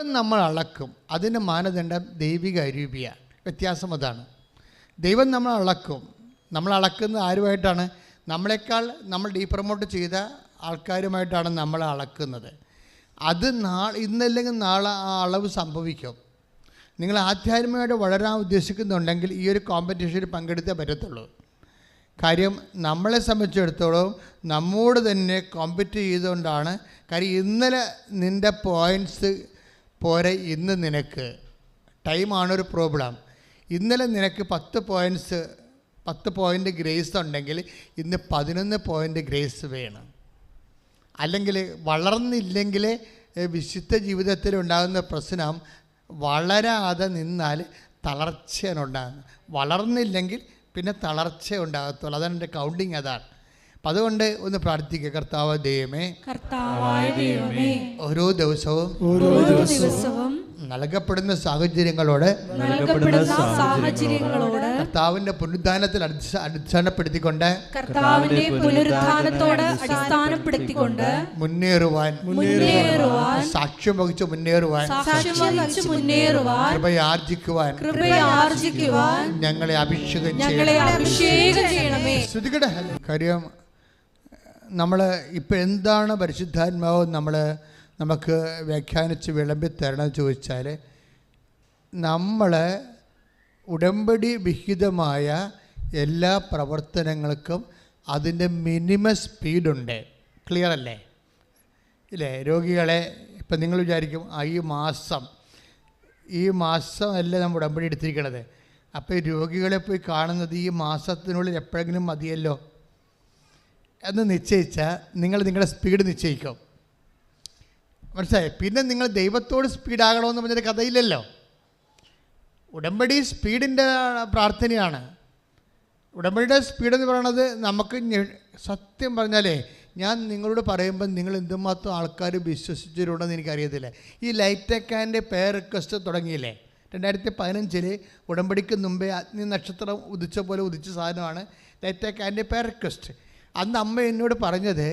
ഇപ്പം നമ്മൾ അളക്കും. അതിന്റെ മാനദണ്ഡം ദൈവിക അരൂപിയാണ്. വ്യത്യാസം അതാണ്. ദൈവം നമ്മൾ അളക്കും. നമ്മൾ അളക്കുന്നത് ആരുമായിട്ടാണ്? നമ്മളെക്കാൾ നമ്മൾ ഡീപ്രമോട്ട് ചെയ്ത ആൾക്കാരുമായിട്ടാണ് നമ്മൾ അളക്കുന്നത്. അത് നാ ഇന്നല്ലെങ്കിൽ നാളെ ആ അളവ് സംഭവിക്കും. നിങ്ങൾ ആധ്യാത്മികമായിട്ട് വളരാൻ ഉദ്ദേശിക്കുന്നുണ്ടെങ്കിൽ ഈ ഒരു കോമ്പറ്റീഷനിൽ പങ്കെടുത്തേ പറ്റത്തുള്ളൂ. കാര്യം നമ്മളെ സംബന്ധിച്ചിടത്തോളം നമ്മോട് തന്നെ കോമ്പറ്റ് ചെയ്തുകൊണ്ടാണ്. കാര്യം ഇന്നലെ നിന്റെ പോയിന്റ്സ് പോരെ ഇന്ന് നിനക്ക്. ടൈമാണ് ഒരു പ്രോബ്ലം ഇന്നലെ നിനക്ക് പത്ത് പോയിന്റ്സ് പത്ത് പോയിന്റ് ഗ്രേസ് ഉണ്ടെങ്കിൽ ഇന്ന് പതിനൊന്ന് പോയിന്റ് ഗ്രേസ് വേണം. അല്ലെങ്കിൽ വളർന്നില്ലെങ്കിൽ വിശുദ്ധ ജീവിതത്തിൽ ഉണ്ടാകുന്ന പ്രശ്നം വളരാതെ നിന്നാൽ തളർച്ചയാണ് ഉണ്ടാകുന്നത്. വളർന്നില്ലെങ്കിൽ പിന്നെ തളർച്ച ഉണ്ടാകത്തുള്ളൂ. അതാണ് എന്റെ കൗണ്ടിങ് അതാണ്. അപ്പം അതുകൊണ്ട് ഒന്ന് പ്രാർത്ഥിക്കുക കർത്താവ് ദൈവമേ കർത്താവായ ദൈവമേ ഓരോ ദിവസവും ഓരോ ദിവസവും നൽകപ്പെടുന്ന സാഹചര്യങ്ങളോട് നൽകപ്പെടുന്ന സാഹചര്യങ്ങളോട് കർത്താവിന്റെ പുനരുദ്ധാനത്തിൽ അടിസ്ഥ അടിസ്ഥാനപ്പെടുത്തിക്കൊണ്ട് കർത്താവിന്റെ അടിസ്ഥാനപ്പെടുത്തിക്കൊണ്ട് മുന്നേറുവാൻ മുന്നേറുവാൻ സാക്ഷ്യം വഹിച്ച് മുന്നേറുവാൻ സാക്ഷ്യം വഹിച്ച് മുന്നേറുവാൻ കൃപയാർജിക്കുവാൻ കൃപയാർജിക്കുവാൻ ഞങ്ങളെ അഭിഷേകം ഞങ്ങളെ ചെയ്യണം അഭിഷേകം ചെയ്യണമേ. കാര്യം നമ്മൾ ഇപ്പം എന്താണ് പരിശുദ്ധാത്മാവ് നമ്മൾ നമുക്ക് വ്യാഖ്യാനിച്ച് വിളമ്പി തരണം ചോദിച്ചാൽ നമ്മൾ ഉടമ്പടി വിഹിതമായ എല്ലാ പ്രവർത്തനങ്ങൾക്കും അതിന്റെ മിനിമം സ്പീഡുണ്ട്. ക്ലിയർ അല്ലേ? ഇല്ലേ? രോഗികളെ ഇപ്പം നിങ്ങൾ വിചാരിക്കും ആ ഈ മാസം ഈ മാസം അല്ല നമ്മൾ ഉടമ്പടി എടുത്തിരിക്കണത്? അപ്പോൾ രോഗികളെ പോയി കാണുന്നത് ഈ മാസത്തിനുള്ളിൽ എപ്പോഴെങ്കിലും മതിയല്ലോ. എന്ന് നിശ്ചയിച്ചാൽ നിങ്ങൾ നിങ്ങളുടെ സ്പീഡ് നിശ്ചയിക്കും. മനസ്സിലായി? പിന്നെ നിങ്ങൾ ദൈവത്തോട് സ്പീഡാകണമെന്ന് പറഞ്ഞൊരു കഥയില്ലല്ലോ. ഉടമ്പടി സ്പീഡിന്റെ പ്രാർത്ഥനയാണ്. ഉടമ്പടിയുടെ സ്പീഡ് എന്ന് പറയുന്നത് നമുക്ക് സത്യം പറഞ്ഞാലേ ഞാൻ നിങ്ങളോട് പറയുമ്പോൾ നിങ്ങൾ എന്തുമാത്രം ആൾക്കാർ വിശ്വസിച്ചിട്ടുണ്ടെന്ന് എനിക്കറിയത്തില്ല. ഈ ലൈറ്റ് അക്കാന്റെ പേ റിക്വസ്റ്റ് തുടങ്ങിയില്ലേ? രണ്ടായിരത്തി പതിനഞ്ചിൽ ഉടമ്പടിക്ക് മുമ്പേ അഗ്നി നക്ഷത്രം ഉദിച്ച പോലെ ഉദിച്ച സാധനമാണ് ലൈറ്റ് അക്കാന്റെ പേ റിക്വസ്റ്റ് അന്ന് അമ്മ എന്നോട് പറഞ്ഞത്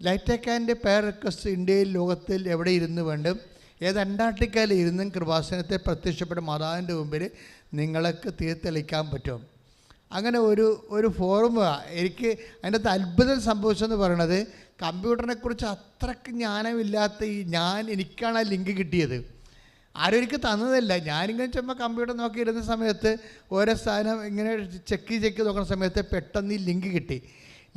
ലൈറ്റ് അക്കാന്റെ പേർ റിക്വസ്റ്റ് ഇന്ത്യയിൽ ലോകത്തിൽ എവിടെ ഇരുന്ന് വേണ്ടും ഏത് അന്റാർട്ടിക്കയിൽ ഇരുന്നും കൃപാസനത്തെ പ്രത്യക്ഷപ്പെട്ട മാതാവിന്റെ മുമ്പിൽ നിങ്ങൾക്ക് തീർത്തെളിക്കാൻ പറ്റും. അങ്ങനെ ഒരു ഒരു ഫോർമുല എനിക്ക് അതിന്റെ അകത്ത് അത്ഭുതം സംഭവിച്ചെന്ന് പറയണത് കമ്പ്യൂട്ടറിനെക്കുറിച്ച് അത്രയ്ക്ക് ജ്ഞാനമില്ലാത്ത ഈ ഞാൻ എനിക്കാണ് ആ ലിങ്ക് കിട്ടിയത്. ആരും എനിക്ക് തന്നതല്ല. ഞാനിങ്ങനെ ചുമ്മാ കമ്പ്യൂട്ടർ നോക്കിയിരുന്ന സമയത്ത് ഓരോ സാധനം ഇങ്ങനെ ചെക്ക് ചെക്ക് നോക്കുന്ന സമയത്ത് പെട്ടെന്ന് ഈ ലിങ്ക് കിട്ടി.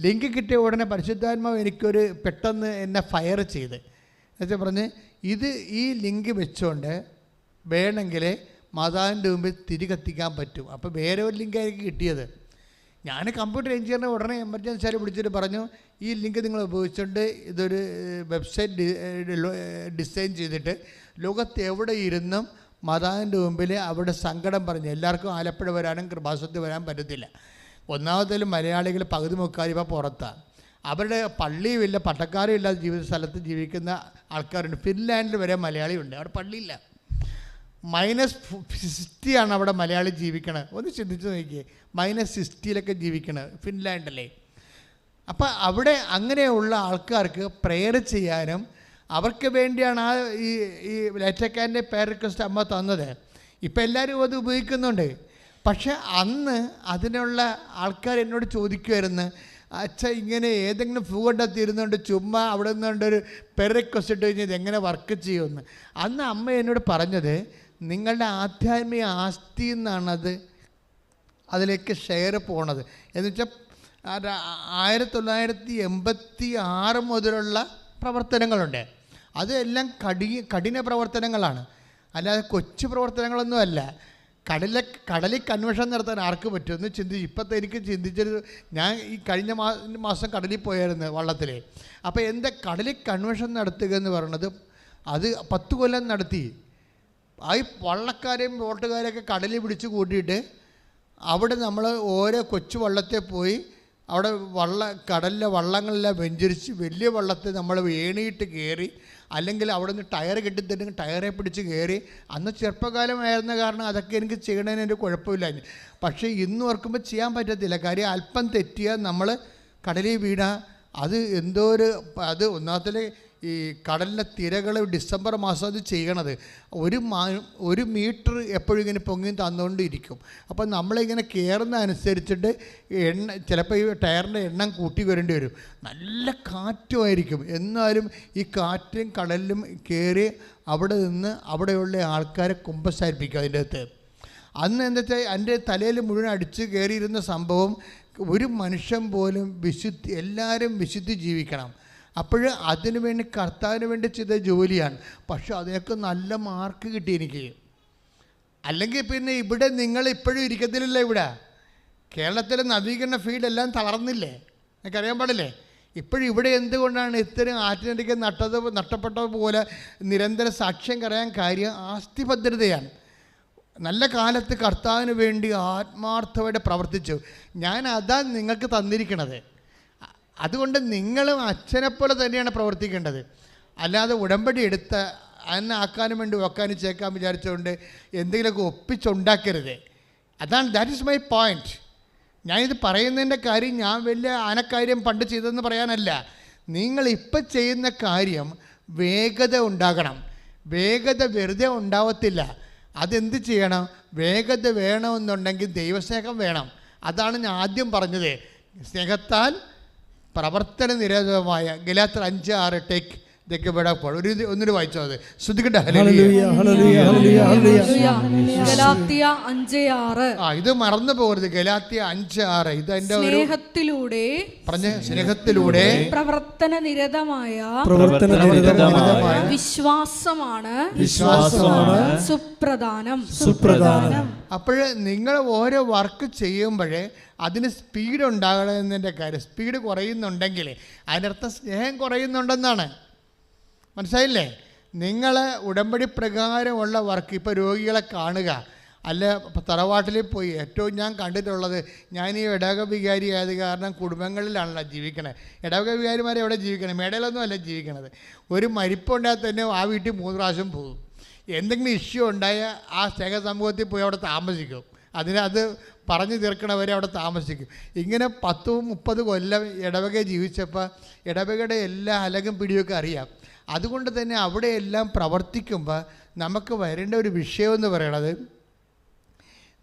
ലിങ്ക് കിട്ടിയ ഉടനെ പരിശുദ്ധാത്മാവ് എനിക്കൊരു പെട്ടെന്ന് എന്നെ ഫയർ ചെയ്ത്. എന്നുവെച്ചാൽ പറഞ്ഞ് ഇത് ഈ ലിങ്ക് വെച്ചുകൊണ്ട് വേണമെങ്കിൽ മാതാവിന്റെ മുമ്പിൽ തിരി കത്തിക്കാൻ പറ്റും. അപ്പോൾ വേറെ ഒരു ലിങ്കായിരിക്കും കിട്ടിയത്. ഞാൻ കമ്പ്യൂട്ടർ എഞ്ചിനീയറിനെ ഉടനെ എമർജൻസി ആയി വിളിച്ചിട്ട് പറഞ്ഞു ഈ ലിങ്ക് നിങ്ങൾ ഉപയോഗിച്ചുകൊണ്ട് ഇതൊരു വെബ്സൈറ്റ് ഡിസൈൻ ചെയ്തിട്ട് ലോകത്ത് എവിടെ ഇരുന്നും മാതാവിന്റെ മുമ്പിൽ അവിടെ സങ്കടം പറഞ്ഞു എല്ലാവർക്കും ആലപ്പുഴ വരാനും കൃപാസത്തിൽ വരാൻ പറ്റത്തില്ല. ഒന്നാമത്തേലും മലയാളികൾ പകുതി മുക്കാൽ ഇപ്പോൾ പുറത്താണ് അവരുടെ പള്ളിയുമില്ല പട്ടക്കാരും ഇല്ലാത്ത ജീവിത സ്ഥലത്ത് ജീവിക്കുന്ന ആൾക്കാരുണ്ട്. ഫിൻലാൻഡിൽ വരെ മലയാളിയുണ്ട്. അവിടെ പള്ളിയില്ല. മൈനസ് സിക്സ്റ്റിയാണ് അവിടെ മലയാളി ജീവിക്കണത് ഒന്ന് ചിന്തിച്ച് നോക്കിയേ. മൈനസ് സിക്സ്റ്റിയിലൊക്കെ ജീവിക്കണത് ഫിൻലാൻഡല്ലേ അപ്പോൾ അവിടെ അങ്ങനെയുള്ള ആൾക്കാർക്ക് പ്രെയർ ചെയ്യാനും അവർക്ക് വേണ്ടിയാണ് ആ ഈ ഈ ലേറ്റക്കാരന്റെ പേർ റിക്വസ്റ്റ് അമ്മ തന്നത്. ഇപ്പം എല്ലാവരും അത് ഉപയോഗിക്കുന്നുണ്ട്. പക്ഷെ അന്ന് അതിനുള്ള ആൾക്കാർ എന്നോട് ചോദിക്കുമായിരുന്നു അച്ഛ ഇങ്ങനെ ഏതെങ്കിലും ഫൂ കണ്ടെത്തിയിരുന്നുകൊണ്ട് ചുമ്മാ അവിടെ നിന്നുകൊണ്ട് ഒരു റിക്വസ്റ്റ് ഇട്ട് കഴിഞ്ഞാൽ ഇതെങ്ങനെ വർക്ക് ചെയ്യുമെന്ന്? അന്ന് അമ്മ എന്നോട് പറഞ്ഞത് നിങ്ങളുടെ ആധ്യാത്മിക ആസ്തി എന്നാണത് അതിലേക്ക് ഷെയർ പോണത്. എന്ന് വെച്ചാൽ ആയിരത്തി തൊള്ളായിരത്തി എൺപത്തി ആറ് മുതലുള്ള പ്രവർത്തനങ്ങളുണ്ട്. അതെല്ലാം കടി കഠിന പ്രവർത്തനങ്ങളാണ്. അല്ലാതെ കൊച്ചു പ്രവർത്തനങ്ങളൊന്നും അല്ല കടലിലെ കടലിൽ കൺവെൻഷൻ നടത്താൻ ആർക്ക് പറ്റുമെന്ന് ചിന്തിച്ച് ഇപ്പോഴത്തെ എനിക്ക് ചിന്തിച്ചൊരു ഞാൻ ഈ കഴിഞ്ഞ മാസം കടലിൽ പോയായിരുന്നു വള്ളത്തിൽ അപ്പോൾ എന്താ കടലിൽ കൺവെൻഷൻ നടത്തുക എന്ന് പറയുന്നത്? അത് പത്ത് കൊല്ലം നടത്തി. ആ ഈ വള്ളക്കാരെയും ബോട്ടുകാരെയൊക്കെ കടലിൽ പിടിച്ച് കൂട്ടിയിട്ട് അവിടെ നമ്മൾ ഓരോ കൊച്ചു വള്ളത്തെ പോയി അവിടെ വള്ള കടലിലെ വള്ളങ്ങളെല്ലാം വെഞ്ചരിച്ച് വലിയ വള്ളത്തെ നമ്മൾ ഏണിയിട്ട് കയറി അല്ലെങ്കിൽ അവിടെ നിന്ന് ടയർ കെട്ടിത്തരുന്നെങ്കിൽ ടയറെ പിടിച്ച് കയറി. അന്ന് ചെറുപ്പകാലമായിരുന്ന കാരണം അതൊക്കെ എനിക്ക് ചെയ്യണതിന് ഒരു കുഴപ്പമില്ല. പക്ഷേ ഇന്ന് ഓർക്കുമ്പോൾ ചെയ്യാൻ പറ്റത്തില്ല. കാര്യം അല്പം തെറ്റിയാൽ നമ്മൾ കടലിൽ വീണ അത് എന്തോ ഒരു അത് ഒന്നാമത്തിലെ ഈ കടലിലെ തിരകൾ ഡിസംബർ മാസം അത് ചെയ്യണത്. ഒരു മാ ഒരു മീറ്റർ എപ്പോഴും ഇങ്ങനെ പൊങ്ങി തന്നുകൊണ്ടിരിക്കും അപ്പം നമ്മളിങ്ങനെ കയറുന്ന അനുസരിച്ചിട്ട് എണ്ണ ചിലപ്പോൾ ഈ ടയറിന്റെ എണ്ണം കൂട്ടി വരേണ്ടി വരും. നല്ല കാറ്റുമായിരിക്കും. എന്നാലും ഈ കാറ്റും കടലിലും കയറി അവിടെ നിന്ന് അവിടെയുള്ള ആൾക്കാരെ കുമ്പസാരിപ്പിക്കും അതിന്റെ അകത്ത്. അന്ന് എന്താ എന്റെ തലയിൽ മുഴുവൻ അടിച്ച് കയറിയിരുന്ന സംഭവം ഒരു മനുഷ്യൻ പോലും വിശുദ്ധി എല്ലാവരും വിശുദ്ധി ജീവിക്കണം. അപ്പോൾ അതിനു വേണ്ടി കർത്താവിന് വേണ്ടി ചെയ്ത ജോലിയാണ്. പക്ഷെ അതിനൊക്കെ നല്ല മാർക്ക് കിട്ടി എനിക്ക്. അല്ലെങ്കിൽ പിന്നെ ഇവിടെ നിങ്ങൾ ഇപ്പോഴും ഇരിക്കത്തില്ലല്ലോ ഇവിടെ. കേരളത്തിലെ നവീകരണ ഫീൽഡ് എല്ലാം തളർന്നില്ലേ? എനിക്കറിയാൻ പാടില്ലേ? ഇപ്പോഴും ഇവിടെ എന്തുകൊണ്ടാണ് ഇത്തരം ആറ്റിനടിക്ക് നട്ടത് നഷ്ടപ്പെട്ടതുപോലെ നിരന്തര സാക്ഷ്യം കറിയാൻ കാര്യം ആസ്തിഭദ്രതയാണ്. നല്ല കാലത്ത് കർത്താവിന് വേണ്ടി ആത്മാർത്ഥമായിട്ട് പ്രവർത്തിച്ചു. ഞാൻ അതാണ് നിങ്ങൾക്ക് തന്നിരിക്കണത്. അതുകൊണ്ട് നിങ്ങളും അച്ഛനെപ്പോലെ തന്നെയാണ് പ്രവർത്തിക്കേണ്ടത്. അല്ലാതെ ഉടമ്പടി എടുത്ത് അന്ന് ആക്കാനും വേണ്ടി വെക്കാനും ചേക്കാൻ വിചാരിച്ചുകൊണ്ട് എന്തെങ്കിലുമൊക്കെ ഒപ്പിച്ചുണ്ടാക്കരുത്. അതാണ് ദാറ്റ് ഈസ് മൈ പോയിന്റ് ഞാനിത് പറയുന്നതിന്റെ കാര്യം ഞാൻ വലിയ ആനക്കാര്യം പണ്ട് ചെയ്തതെന്ന് പറയാനല്ല. നിങ്ങൾ ഇപ്പം ചെയ്യുന്ന കാര്യം വേഗത ഉണ്ടാകണം. വേഗത വെറുതെ ഉണ്ടാവത്തില്ല. അതെന്ത് ചെയ്യണം? വേഗത വേണമെന്നുണ്ടെങ്കിൽ ദൈവസ്നേഹം വേണം. അതാണ് ഞാൻ ആദ്യം പറഞ്ഞത്. സ്നേഹത്താൽ പ്രവർത്തന നിരതമായ ഗലാത്തർ അഞ്ച് ആറ് ടേക്ക് ഇതൊക്കെ ഇവിടെ ഒരു ഇത് ഒന്നിട്ട് വായിച്ചോ അത്? ശ്രദ്ധിക്കട്ടെ ഹല്ലേലൂയ. ഹല്ലേലൂയ ഹല്ലേലൂയ ഹല്ലേലൂയ ഗലാത്തിയ അഞ്ച് ആറ്. ആ ഇത് മറന്നു പോകരുത്. ഗലാത്തിയ അഞ്ച് ആറ്. ഇത് എന്റെ ഒരു സ്നേഹത്തിലൂടെ പറഞ്ഞ സ്നേഹത്തിലൂടെ പ്രവർത്തന നിരതമായ പ്രവർത്തന നിരതമായ വിശ്വാസമാണ് വിശ്വാസമാണ് സുപ്രധാനം. സുപ്രധാനം. അപ്പോൾ നിങ്ങൾ ഓരോ വർക്ക് ചെയ്യുമ്പോഴേ അതിന് സ്പീഡ് ഉണ്ടാകണമെന്നതിന്റെ കാര്യം. സ്പീഡ് കുറയുന്നുണ്ടെങ്കിൽ അതിനർത്ഥം സ്നേഹം കുറയുന്നുണ്ടെന്നാണ്. മനസ്സിലായില്ലേ? നിങ്ങൾ ഉടമ്പടി പ്രകാരമുള്ള വർക്ക് ഇപ്പോൾ രോഗികളെ കാണുക. അല്ല തറവാട്ടിൽ പോയി ഏറ്റവും ഞാൻ കണ്ടിട്ടുള്ളത് ഞാൻ ഈ ഇടവക വികാരി ആയത് കാരണം കുടുംബങ്ങളിലാണല്ലോ ജീവിക്കണത് ഇടവക വികാരിമാരെ എവിടെ ജീവിക്കണം? മേടയിലൊന്നും അല്ല ജീവിക്കണത്. ഒരു മരിപ്പുണ്ടായാൽ തന്നെ ആ വീട്ടിൽ മൂന്ന് പ്രാവശ്യം പോകും. എന്തെങ്കിലും ഇഷ്യൂ ഉണ്ടായ ആ സ്നേഹ സമൂഹത്തിൽ പോയി അവിടെ താമസിക്കും. അതിനത് പറഞ്ഞു തീർക്കണവരെ അവിടെ താമസിക്കും. ഇങ്ങനെ പത്തും മുപ്പത് കൊല്ലം ഇടവക ജീവിച്ചപ്പോൾ ഇടവകയുടെ എല്ലാ അലകും പിടിയൊക്കെ അറിയാം. അതുകൊണ്ട് തന്നെ അവിടെയെല്ലാം പ്രവർത്തിക്കുമ്പോൾ നമുക്ക് വരേണ്ട ഒരു വിഷയമെന്ന് പറയണത്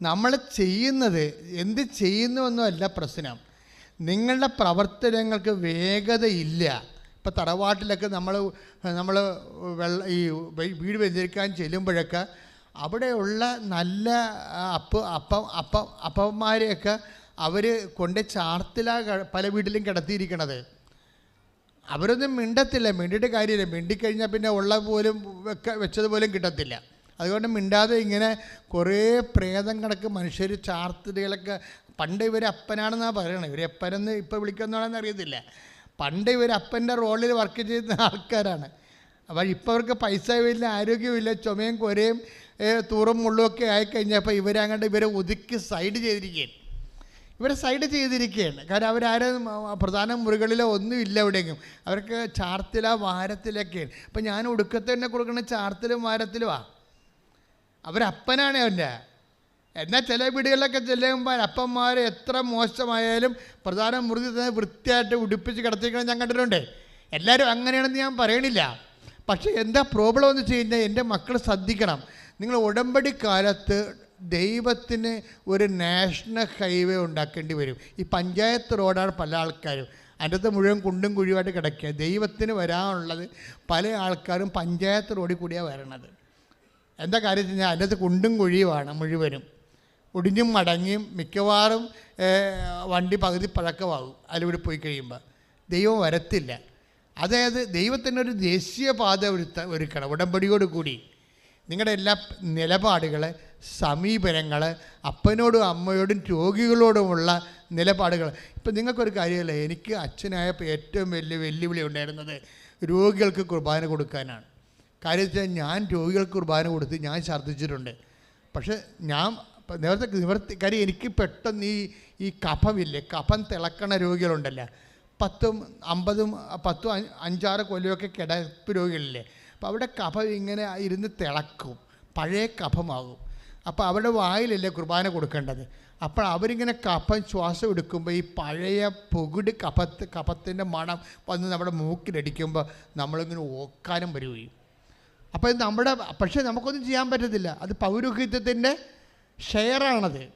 നമ്മൾ ചെയ്യുന്നത് എന്ത് ചെയ്യുന്നുവെന്നല്ല പ്രശ്നം. നിങ്ങളുടെ പ്രവർത്തനങ്ങൾക്ക് വേഗതയില്ല. ഇപ്പം തറവാട്ടിലൊക്കെ നമ്മൾ നമ്മൾ വെള്ള ഈ വീട് വെഞ്ചരിക്കാൻ ചെല്ലുമ്പോഴൊക്കെ അവിടെയുള്ള നല്ല അപ്പ അപ്പം അപ്പം അപ്പന്മാരെയൊക്കെ അവർ കൊണ്ട് ചാർത്തില പല വീട്ടിലും കിടത്തിയിരിക്കണത്. അവരൊന്നും മിണ്ടത്തില്ല. മിണ്ടിയിട്ട് കാര്യമില്ല. മിണ്ടിക്കഴിഞ്ഞാൽ പിന്നെ ഉള്ള പോലും വെക്ക വെച്ചതുപോലും കിട്ടത്തില്ല. അതുകൊണ്ട് മിണ്ടാതെ ഇങ്ങനെ കുറേ പ്രേതം കണക്ക് മനുഷ്യർ ചാർത്തിലുകളൊക്കെ പണ്ട് ഇവർ അപ്പനാണെന്നാണ് പറയണത്. ഇവർ അപ്പനെന്ന് ഇപ്പോൾ വിളിക്കുന്നതാണെന്ന് അറിയത്തില്ല. പണ്ട് ഇവർ അപ്പന്റെ റോളിൽ വർക്ക് ചെയ്യുന്ന ആൾക്കാരാണ്. അപ്പോൾ ഇപ്പോൾ അവർക്ക് പൈസ ഇല്ല ആരോഗ്യമില്ല ചുമയും കൊരയും തൂറും മുള്ളുമൊക്കെ ആയിക്കഴിഞ്ഞപ്പോൾ ഇവരങ്ങോട്ട് ഇവരെ ഒതുക്കി സൈഡ് ചെയ്തിരിക്കുകയാണ്. ഇവരെ സൈഡ് ചെയ്തിരിക്കുകയാണ്. കാരണം അവരാരും പ്രധാന മുറികളിലോ ഒന്നും ഇല്ല എവിടെയെങ്കിലും. അവർക്ക് ചാർത്തില വാരത്തിലൊക്കെയാണ്. അപ്പം ഞാൻ ഒടുക്കത്തെ തന്നെ കൊടുക്കുന്ന ചാർത്തിലും വാരത്തിലുമാ. അവരപ്പനാണ് അവന്റെ. എന്നാൽ ചില വീടുകളിലൊക്കെ ചെല്ലുമ്പോൾ അപ്പന്മാർ എത്ര മോശമായാലും പ്രധാന മുറി തന്നെ വൃത്തിയായിട്ട് ഉടുപ്പിച്ച് കിടത്തിക്കണം ഞാൻ കണ്ടിട്ടുണ്ട്. എല്ലാവരും അങ്ങനെയാണെന്ന് ഞാൻ പറയണില്ല. പക്ഷേ എന്താ പ്രോബ്ലം എന്ന് വെച്ച് കഴിഞ്ഞാൽ എന്റെ മക്കൾ ശ്രദ്ധിക്കണം. നിങ്ങൾ ഉടമ്പടി കാലത്ത് ദൈവത്തിന് ഒരു നാഷണൽ ഹൈവേ ഉണ്ടാക്കേണ്ടി വരും. ഈ പഞ്ചായത്ത് റോഡാണ് പല ആൾക്കാരും. അതിന്റെ അത് മുഴുവൻ കുണ്ടും കുഴിയുമായിട്ട് കിടക്കുക. ദൈവത്തിന് വരാനുള്ളത് പല ആൾക്കാരും പഞ്ചായത്ത് റോഡിൽ കൂടിയാണ് വരണത്. എന്താ കാര്യം വെച്ച് കഴിഞ്ഞാൽ അത് കുണ്ടും കുഴിയുമാണ് മുഴുവനും. ഒടിഞ്ഞും മടങ്ങിയും മിക്കവാറും വണ്ടി പകുതി പഴക്കമാകും അതിലൂടെ പോയി കഴിയുമ്പോൾ ദൈവം വരത്തില്ല. അതായത് ദൈവത്തിന്റെ ഒരു ദേശീയപാത ഒരുത്ത ഒരുക്കണം ഉടമ്പടിയോട് കൂടി. നിങ്ങളുടെ എല്ലാ നിലപാടുകൾ സമീപനങ്ങൾ അപ്പനോടും അമ്മയോടും രോഗികളോടുമുള്ള നിലപാടുകൾ ഇപ്പം നിങ്ങൾക്കൊരു കാര്യമല്ല? എനിക്ക് അച്ഛനായപ്പോൾ ഏറ്റവും വലിയ വെല്ലുവിളി ഉണ്ടായിരുന്നത് രോഗികൾക്ക് കുർബാന കൊടുക്കാനാണ്. കാര്യം വെച്ചാൽ ഞാൻ രോഗികൾക്ക് കുർബാന കൊടുത്ത് ഞാൻ ഛർദ്ദിച്ചിട്ടുണ്ട്. പക്ഷേ ഞാൻ നേരത്തെ നിവർത്തി കാര്യം എനിക്ക് പെട്ടെന്ന് ഈ ഈ കഫമില്ലേ? കഫം തിളക്കണ രോഗികളുണ്ടല്ലോ? പത്തും അമ്പതും പത്തും അഞ്ച് അഞ്ചാറ് കൊല്ലമൊക്കെ കിടപ്പ് രോഗികളില്ലേ? അപ്പോൾ അവിടെ കഫ ഇങ്ങനെ ഇരുന്ന് തിളക്കും. പഴയ കഫമാകും. അപ്പോൾ അവരുടെ വായിലല്ലേ കുർബാന കൊടുക്കേണ്ടത്? അപ്പോൾ അവരിങ്ങനെ കഫം ശ്വാസം എടുക്കുമ്പോൾ ഈ പഴയ പുകിട് കഫത്ത് കഫത്തിന്റെ മണം വന്ന് നമ്മുടെ മൂക്കിലടിക്കുമ്പോൾ നമ്മളിങ്ങനെ ഓക്കാനും വരികയും. അപ്പോൾ നമ്മുടെ പക്ഷേ നമുക്കൊന്നും ചെയ്യാൻ പറ്റത്തില്ല. അത് പൗരോഹിത്യത്തിന്റെ ഷെയറാണത്.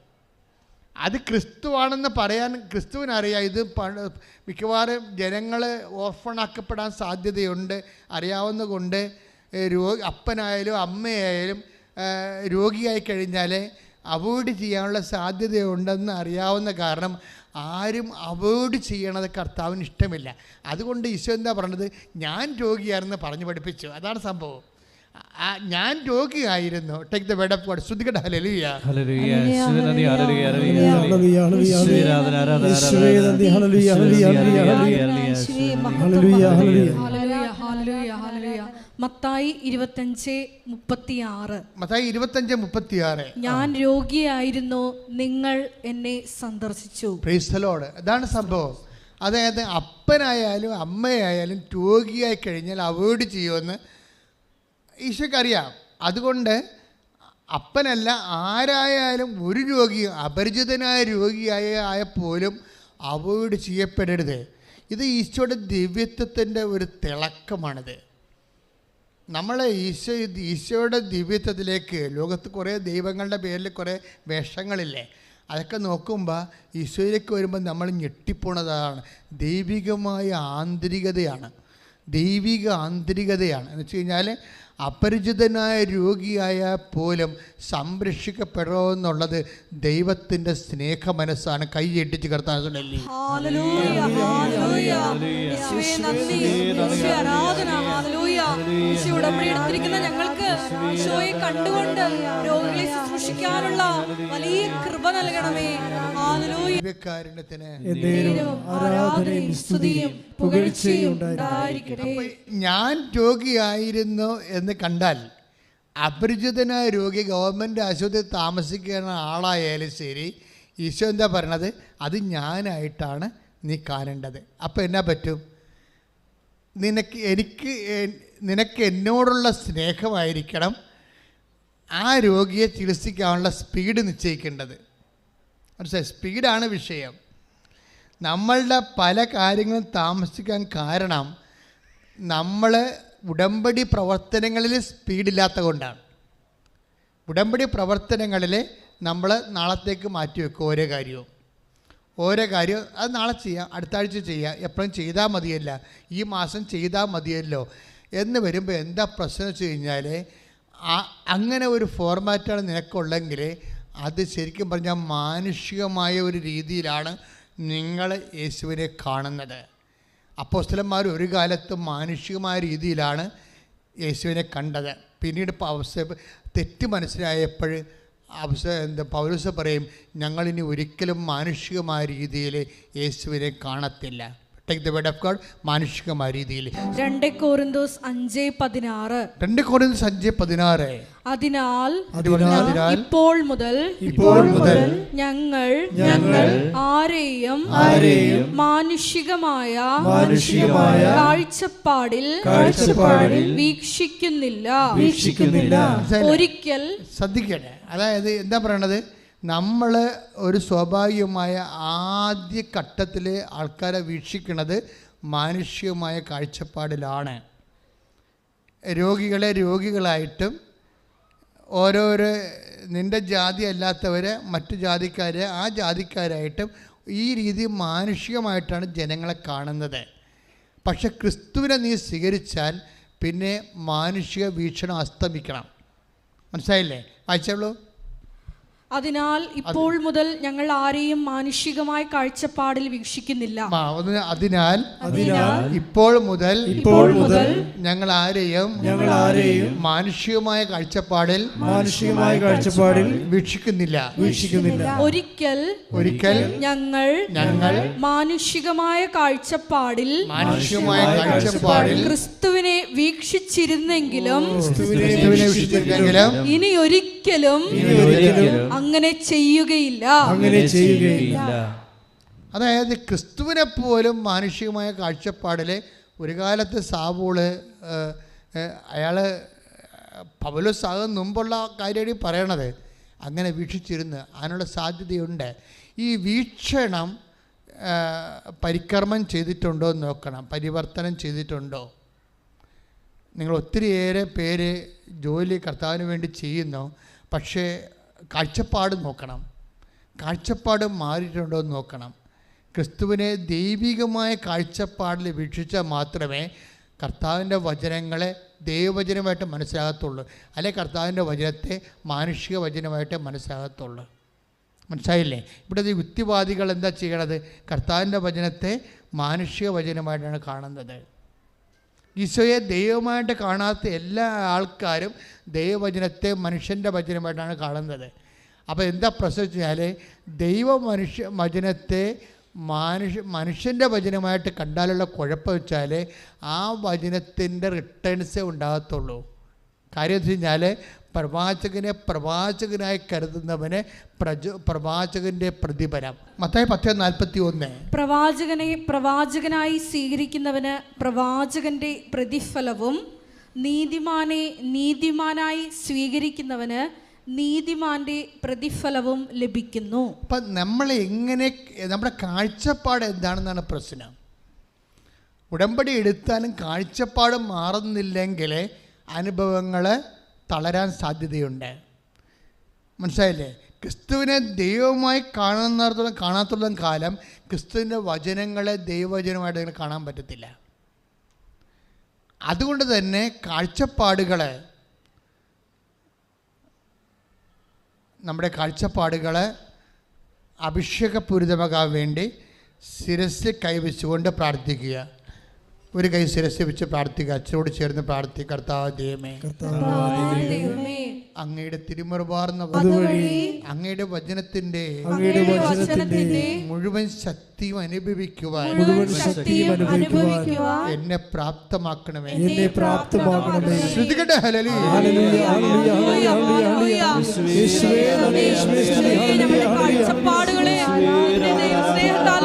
അത് ക്രിസ്തുവാണെന്ന് പറയാൻ ക്രിസ്തുവിനറിയാം. ഇത് മിക്കവാറും ജനങ്ങൾ ഓർഫണാക്കപ്പെടാൻ സാധ്യതയുണ്ട്. അറിയാവുന്ന കൊണ്ട് രോഗി അപ്പനായാലും അമ്മയായാലും രോഗിയായി കഴിഞ്ഞാൽ അവോയ്ഡ് ചെയ്യാനുള്ള സാധ്യതയുണ്ടെന്ന് അറിയാവുന്ന കാരണം ആരും അവോയ്ഡ് ചെയ്യണത് കർത്താവിന് ഇഷ്ടമില്ല. അതുകൊണ്ട് ഈശോ എന്താ പറഞ്ഞത്? ഞാൻ രോഗിയാണെന്ന് പറഞ്ഞു പഠിപ്പിച്ചു. അതാണ് സംഭവം. ഞാൻ രോഗിയായിരുന്നു. Take the bed of God ശ്രുതികട ഹല്ലേലൂയ. ഹല്ലേലൂയ. മത്തായി ഇരുപത്തഞ്ച് മുപ്പത്തിയാറ്. മത്തായി ഇരുപത്തഞ്ച് മുപ്പത്തിയാറ്. ഞാൻ രോഗിയായിരുന്നു. നിങ്ങൾ എന്നെ സന്ദർശിച്ചു. പ്രൈസ്തലോട് അതാണ് സംഭവം. അതായത് അപ്പനായാലും അമ്മയായാലും രോഗിയായി കഴിഞ്ഞാൽ അവോയ്ഡ് ചെയ്യുമെന്ന് ഈശോയ്ക്ക് അറിയാം അതുകൊണ്ട് അപ്പനല്ല ആരായാലും ഒരു രോഗിയും അപരിചിതനായ രോഗിയായ ആയപ്പോലും അവോയ്ഡ് ചെയ്യപ്പെടരുത്. ഇത് ഈശോയുടെ ദിവ്യത്വത്തിന്റെ ഒരു തിളക്കമാണിത്. നമ്മൾ ഈശോ ഈശോയുടെ ദിവ്യത്വത്തിലേക്ക് ലോകത്ത് കുറേ ദൈവങ്ങളുടെ പേരിൽ കുറേ വേഷങ്ങളില്ലേ? അതൊക്കെ നോക്കുമ്പോൾ ഈശോയിലേക്ക് വരുമ്പോൾ നമ്മൾ ഞെട്ടിപ്പോണതാണ്. ദൈവികമായ ആന്തരികതയാണ്. ദൈവിക ആന്തരികതയാണ്. എന്ന് വെച്ച് കഴിഞ്ഞാൽ അപരിചിതനായ രോഗിയായ പോലും സംരക്ഷിക്കപ്പെടണമെന്നുള്ളത് ദൈവത്തിന്റെ സ്നേഹ മനസ്സാണ് കൈയെട്ടിച്ച് എടുത്തിരിക്കുന്ന ഞങ്ങൾക്ക് കണ്ടുകൊണ്ട് രോഗികളെ ശുശ്രൂഷിക്കാനുള്ള വലിയ കൃപ നൽകണമേ. ഞാൻ രോഗിയായിരുന്നു എന്ന് കണ്ടാൽ അപരിചിതനായ രോഗി ഗവൺമെന്റ് ആശുപത്രി താമസിക്കുന്ന ആളായാലും ശരി ഈശോ എന്താ പറയണത്? അത് ഞാനായിട്ടാണ് നീ കാണേണ്ടത്. അപ്പോൾ എന്നാ പറ്റും? നിനക്ക് എനിക്ക് നിനക്ക് എന്നോടുള്ള സ്നേഹമായിരിക്കണം ആ രോഗിയെ ചികിത്സിക്കാനുള്ള സ്പീഡ് നിശ്ചയിക്കേണ്ടത്. മനസ്സിലായി സ്പീഡാണ് വിഷയം. നമ്മളുടെ പല കാര്യങ്ങളും താമസിക്കാൻ കാരണം നമ്മൾ ഉടമ്പടി പ്രവർത്തനങ്ങളിൽ സ്പീഡില്ലാത്ത കൊണ്ടാണ്. ഉടമ്പടി പ്രവർത്തനങ്ങളിൽ നമ്മൾ നാളത്തേക്ക് മാറ്റി മാറ്റിവെക്കും ഓരോ കാര്യവും. ഓരോ കാര്യവും അത് നാളെ ചെയ്യാം അടുത്ത ആഴ്ച ചെയ്യാം എപ്പോഴും ചെയ്താൽ മതിയല്ല ഈ മാസം ചെയ്താൽ മതിയല്ലോ എന്ന് വരുമ്പോൾ എന്താ പ്രശ്നം വെച്ച് കഴിഞ്ഞാൽ അങ്ങനെ ഒരു ഫോർമാറ്റാണ് നിനക്കുള്ളെങ്കിൽ അത് ശരിക്കും പറഞ്ഞാൽ മാനുഷികമായ ഒരു രീതിയിലാണ് നിങ്ങൾ യേശുവിനെ കാണുന്നത്. അപ്പോസ്തലന്മാർ ഒരു കാലത്ത് മാനുഷികമായ രീതിയിലാണ് യേശുവിനെ കണ്ടത്. പിന്നീട് അവസ്ഥ തെറ്റ് മനസ്സിലായപ്പോൾ അവസ്ഥ എന്താ പൗരസ പറയും ഞങ്ങളിനി ഒരിക്കലും മാനുഷികമായ രീതിയിൽ യേശുവിനെ കാണത്തില്ല. Take the word of God മാനുഷികമായ രീതിയിൽ. രണ്ട് കോറിന്തോസ് അഞ്ച് പതിനാറ്. രണ്ട് അതിനാൽ ഇപ്പോൾ മുതൽ ഇപ്പോൾ മുതൽ ഞങ്ങൾ ഞങ്ങൾ ആരെയും ആരെയും മാനുഷികമായ മാനുഷികമായ കാഴ്ചപ്പാടിൽ കാഴ്ചപ്പാടിൽ വീക്ഷിക്കുന്നില്ല. വീക്ഷിക്കുന്നില്ല. ഒരിക്കൽ ശ്രദ്ധിക്കട്ടെ. അതായത് എന്താ പറയണത്? നമ്മൾ ഒരു സ്വാഭാവികമായ ആദ്യ ഘട്ടത്തിൽ ആൾക്കാരെ വീക്ഷിക്കുന്നത് മാനുഷികമായ കാഴ്ചപ്പാടിലാണ്. രോഗികളെ രോഗികളായിട്ടും ഓരോരോ നിന്റെ ജാതി അല്ലാത്തവരെ മറ്റു ജാതിക്കാരെ ആ ജാതിക്കാരായിട്ടും ഈ രീതി മാനുഷികമായിട്ടാണ് ജനങ്ങളെ കാണുന്നത്. പക്ഷെ ക്രിസ്തുവിനെ നീ സ്വീകരിച്ചാൽ പിന്നെ മാനുഷിക വീക്ഷണം അസ്തമിക്കണം. മനസ്സിലായില്ലേ? വായിച്ചോളൂ അതിനാൽ ഇപ്പോൾ മുതൽ ഞങ്ങൾ ആരെയും മാനുഷികമായ കാഴ്ചപ്പാടിൽ വീക്ഷിക്കുന്നില്ല. അതിനാൽ അതിനാൽ ഇപ്പോൾ മുതൽ ഇപ്പോൾ മുതൽ ഞങ്ങൾ ആരെയും ഞങ്ങൾ ആരെയും മാനുഷികമായ കാഴ്ചപ്പാടിൽ മാനുഷികമായ കാഴ്ചപ്പാടിൽ വീക്ഷിക്കുന്നില്ല. വീക്ഷിക്കുന്നില്ല. ഒരിക്കൽ ഒരിക്കൽ ഞങ്ങൾ ഞങ്ങൾ മാനുഷികമായ കാഴ്ചപ്പാടിൽ മാനുഷികമായ കാഴ്ചപ്പാടിൽ ക്രിസ്തുവിനെ വീക്ഷിച്ചിരുന്നെങ്കിലും ക്രിസ്തുവിനെ ക്രിസ്തുവിനെ വീക്ഷിച്ചിരുന്നെങ്കിലും ഇനി ഒരിക്കലും ഇനി ഒരിക്കലും അങ്ങനെ ചെയ്യുകയില്ല. അങ്ങനെ ചെയ്യുകയില്ല. അതായത് ക്രിസ്തുവിനെ പോലും മാനുഷികമായ കാഴ്ചപ്പാടിൽ ഒരു കാലത്ത് സാവൂൾ അയാൾ പവലോസ് ആകും മുമ്പുള്ള കാര്യമാണ് പറയണത്. അങ്ങനെ വീക്ഷിച്ചിരുന്ന്. അതിനുള്ള സാധ്യതയുണ്ട്. ഈ വീക്ഷണം പരിക്രമം ചെയ്തിട്ടുണ്ടോ എന്ന് നോക്കണം. പരിവർത്തനം ചെയ്തിട്ടുണ്ടോ? നിങ്ങൾ ഒത്തിരിയേറെ പേര് ജോലി കർത്താവിന് വേണ്ടി ചെയ്യുന്നു. പക്ഷേ കാഴ്ചപ്പാട് നോക്കണം. കാഴ്ചപ്പാട് മാറിയിട്ടുണ്ടോ എന്ന് നോക്കണം. ക്രിസ്തുവിനെ ദൈവികമായ കാഴ്ചപ്പാടിൽ വീക്ഷിച്ചാൽ മാത്രമേ കർത്താവിന്റെ വചനങ്ങളെ ദൈവവചനമായിട്ട് മനസ്സിലാകത്തുള്ളൂ. അല്ലെ കർത്താവിന്റെ വചനത്തെ മാനുഷിക വചനമായിട്ട് മനസ്സിലാകത്തുള്ളൂ. മനസ്സിലായില്ലേ? ഇവിടെ യുക്തിവാദികൾ എന്താ ചെയ്യണത്? കർത്താവിന്റെ വചനത്തെ മാനുഷിക വചനമായിട്ടാണ് കാണുന്നത്. ഈശോയെ ദൈവമായിട്ട് കാണാത്ത എല്ലാ ആൾക്കാരും ദൈവവചനത്തെ മനുഷ്യന്റെ വചനമായിട്ടാണ് കാണുന്നത്. അപ്പോൾ എന്താ പ്രശ്നം ദൈവ മനുഷ്യ വചനത്തെ മനുഷ്യ മനുഷ്യന്റെ വചനമായിട്ട് കണ്ടാലുള്ള കുഴപ്പം വെച്ചാൽ ആ വചനത്തിന്റെ റിട്ടേൺസേ ഉണ്ടാകത്തുള്ളൂ. കാര്യം വെച്ച് കഴിഞ്ഞാൽ പ്രവാചകനെ പ്രവാചകനായി കരുതുന്നവനെ പ്രജ പ്രവാചകന്റെ പ്രതിഫലം. മത്തായി പത്ത് നാൽപ്പത്തി ഒന്ന് പ്രവാചകനെ പ്രവാചകനായി സ്വീകരിക്കുന്നവന് പ്രവാചകന്റെ പ്രതിഫലവും നീതിമാനെ നീതിമാനായി സ്വീകരിക്കുന്നവന് നീതിമാന്റെ പ്രതിഫലവും ലഭിക്കുന്നു. അപ്പം നമ്മൾ എങ്ങനെ നമ്മുടെ കാഴ്ചപ്പാട് എന്താണെന്നാണ് പ്രശ്നം. ഉടമ്പടി എടുത്താലും കാഴ്ചപ്പാട് മാറുന്നില്ലെങ്കിൽ അനുഭവങ്ങൾ തളരാൻ സാധ്യതയുണ്ട്. മനസ്സിലായില്ലേ? ക്രിസ്തുവിനെ ദൈവമായി കാണുന്നിടത്തോളം കാണാത്തോളം കാലം ക്രിസ്തുവിന്റെ വചനങ്ങളെ ദൈവവചനമായിട്ട് നിങ്ങൾ കാണാൻ പറ്റത്തില്ല. അതുകൊണ്ട് തന്നെ കാഴ്ചപ്പാടുകൾ നമ്മുടെ കാഴ്ചപ്പാടുകൾ അഭിഷേകപൂരിതമാകാൻ വേണ്ടി ശിരസ് കൈവച്ചുകൊണ്ട് പ്രാർത്ഥിക്കുക. ഒരു കൈ ശിരസ് വെച്ച് പ്രാർത്ഥിക്കുക. അച്ഛനോട് ചേർന്ന് പ്രാർത്ഥി കർത്താവ് ദൈവമേ. അങ്ങയുടെ തിരുമുറപാർന്ന അതുവഴി അങ്ങയുടെ വചനത്തിന്റെ മുഴുവൻ ശക്തിയും അനുഭവിക്കുവാൻ എന്നെ പ്രാപ്തമാക്കണമേ. എന്നെ പ്രാപ്തമാക്കണമേ. ശ്രുതികട്ടെ ഹലലി. കാഴ്ചപ്പാടുകളെ